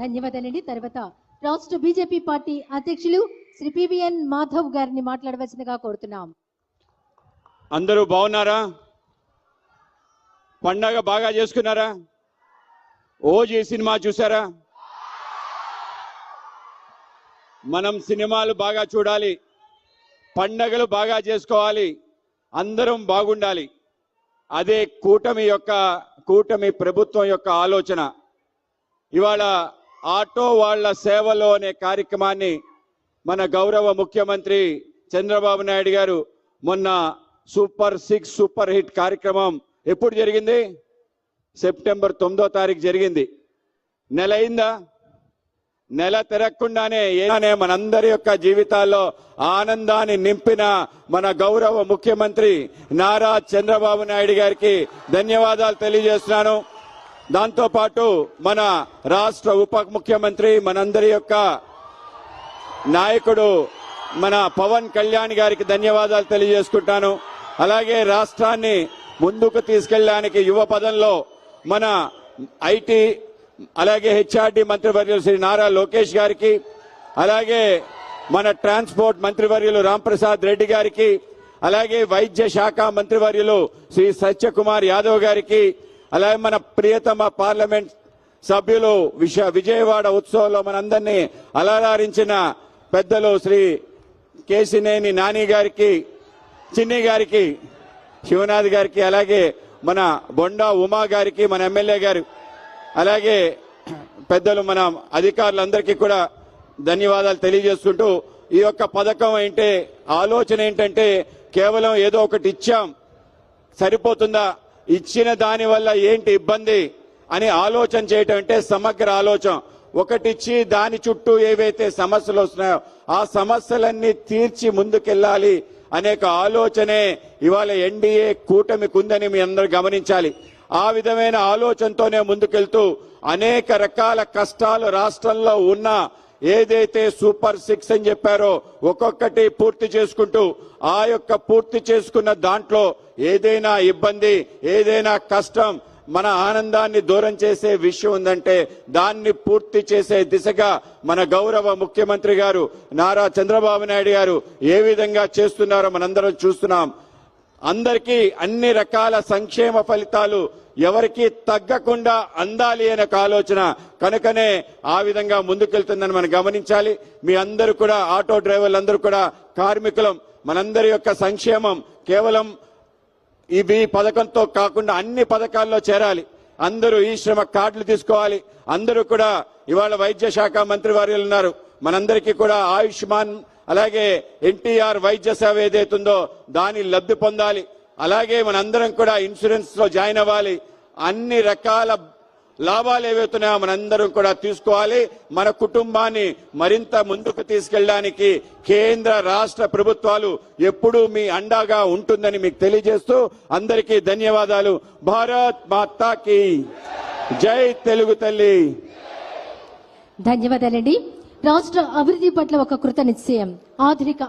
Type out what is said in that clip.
ధన్యవాదాలండి. తర్వాత రాష్ట్ర బీజేపీ పార్టీ అధ్యక్షులు శ్రీ పివిఎన్ మాధవ్ గారిని మాట్లాడవలసిందిగా కోరుతున్నాం. అందరూ బాగున్నారా? పండగ బాగా చేసుకున్నారా? ఓజీ సినిమా చూసారా మనం సినిమాలు బాగా చూడాలి. పండగలు బాగా చేసుకోవాలి. అందరం బాగుండాలి. అదే కూటమి యొక్క కూటమి ప్రభుత్వం యొక్క ఆలోచన. ఇవాళ ఆటో వాళ్ళ సేవలో అనే కార్యక్రమాన్ని మన గౌరవ ముఖ్యమంత్రి చంద్రబాబు నాయుడు గారు మొన్న సూపర్ సిక్స్ సూపర్ హిట్ కార్యక్రమం ఎప్పుడు జరిగింది? సెప్టెంబర్ తొమ్మిదో తారీఖు జరిగింది. నెల అయిందా? నెల తిరగకుండానే ఏనే మనందరి యొక్క జీవితాల్లో ఆనందాన్ని నింపిన మన గౌరవ ముఖ్యమంత్రి నారా చంద్రబాబు నాయుడు గారికి ధన్యవాదాలు తెలియజేస్తున్నాను. దాంతోపాటు మన రాష్ట్ర ఉప ముఖ్యమంత్రి మనందరి యొక్క నాయకుడు మన పవన్ కళ్యాణ్ గారికి ధన్యవాదాలు తెలియజేసుకుంటాను. అలాగే రాష్ట్రాన్ని ముందుకు తీసుకెళ్ళడానికి యువ పదంలో మన ఐటీ అలాగే హెచ్ఆర్డి మంత్రివర్యులు శ్రీ నారా లోకేష్ గారికి అలాగే మన ట్రాన్స్పోర్ట్ మంత్రివర్యులు రాంప్రసాద్ రెడ్డి గారికి అలాగే వైద్య శాఖ మంత్రివర్యులు శ్రీ సత్యకుమార్ యాదవ్ గారికి అలాగే మన ప్రియతమ పార్లమెంట్ సభ్యులు విషయ విజయవాడ ఉత్సవంలో మనందరినీ అలరారించిన పెద్దలు శ్రీ కేసినేని నాని గారికి చిన్ని గారికి శివనాథ్ గారికి అలాగే మన బొండా ఉమా గారికి మన ఎమ్మెల్యే గారు అలాగే పెద్దలు మన అధికారులందరికీ కూడా ధన్యవాదాలు తెలియజేసుకుంటూ ఈ యొక్క పథకం ఏంటే ఆలోచన ఏంటంటే కేవలం ఏదో ఒకటి ఇచ్చాం సరిపోతుందా? ఇచ్చిన దాని వల్ల ఏంటి ఇబ్బంది అని ఆలోచన చేయటం అంటే సమగ్ర ఆలోచన. ఒకటిచ్చి దాని చుట్టూ ఏవైతే సమస్యలు వస్తున్నాయో ఆ సమస్యలన్నీ తీర్చి ముందుకెళ్ళాలి అనేక ఆలోచనే ఇవాళ ఎన్డీఏ కూటమికి ఉందని మీ అందరూ గమనించాలి. ఆ విధమైన ఆలోచనతోనే ముందుకెళ్తూ అనేక రకాల కష్టాలు రాష్ట్రంలో ఉన్న ఏదైతే సూపర్ సిక్స్ అని చెప్పారో ఒక్కొక్కటి పూర్తి చేసుకుంటూ ఆ యొక్క పూర్తి చేసుకున్న దాంట్లో ఏదైనా ఇబ్బంది ఏదైనా కష్టం మన ఆనందాన్ని దూరం చేసే విషయం ఉందంటే దాన్ని పూర్తి చేసే దిశగా మన గౌరవ ముఖ్యమంత్రి గారు నారా చంద్రబాబు నాయుడు గారు ఏ విధంగా చేస్తున్నారో మనందరం చూస్తున్నాం. అందరికీ అన్ని రకాల సంక్షేమ ఫలితాలు ఎవరికి తగ్గకుండా అందాలి అనే ఒక ఆలోచన కనుకనే ఆ విధంగా ముందుకెళ్తుందని మనం గమనించాలి. మీ అందరూ కూడా ఆటో డ్రైవర్లందరూ కూడా కార్మికులం మనందరి యొక్క సంక్షేమం కేవలం ఇవి పథకంతో కాకుండా అన్ని పథకాల్లో చేరాలి. అందరూ ఈ శ్రమ కార్డులు తీసుకోవాలి. అందరూ కూడా ఇవాళ వైద్య శాఖ మంత్రి వారు ఉన్నారు. మనందరికీ కూడా ఆయుష్మాన్ అలాగే ఎన్టీఆర్ వైద్య సేవ ఏదైతుందో దాని లబ్ధి పొందాలి. అలాగే మనందరం కూడా ఇన్సూరెన్స్లో జాయిన్ అవ్వాలి. అన్ని రకాల లాభాలు ఏవైతున్నాయో మనందరం కూడా తీసుకోవాలి. మన కుటుంబాన్ని మరింత ముందుకు తీసుకెళ్ళడానికి కేంద్ర రాష్ట్ర ప్రభుత్వాలు ఎప్పుడూ మీ అండాగా ఉంటుందని మీకు తెలియజేస్తూ అందరికీ ధన్యవాదాలు. భారత్ మాతాకి జై తెలుగు తల్లి. ధన్యవాదాలండి. రాష్ట్ర అభివృద్ధి పట్ల ఒక కృత నిశ్చయం ఆధునిక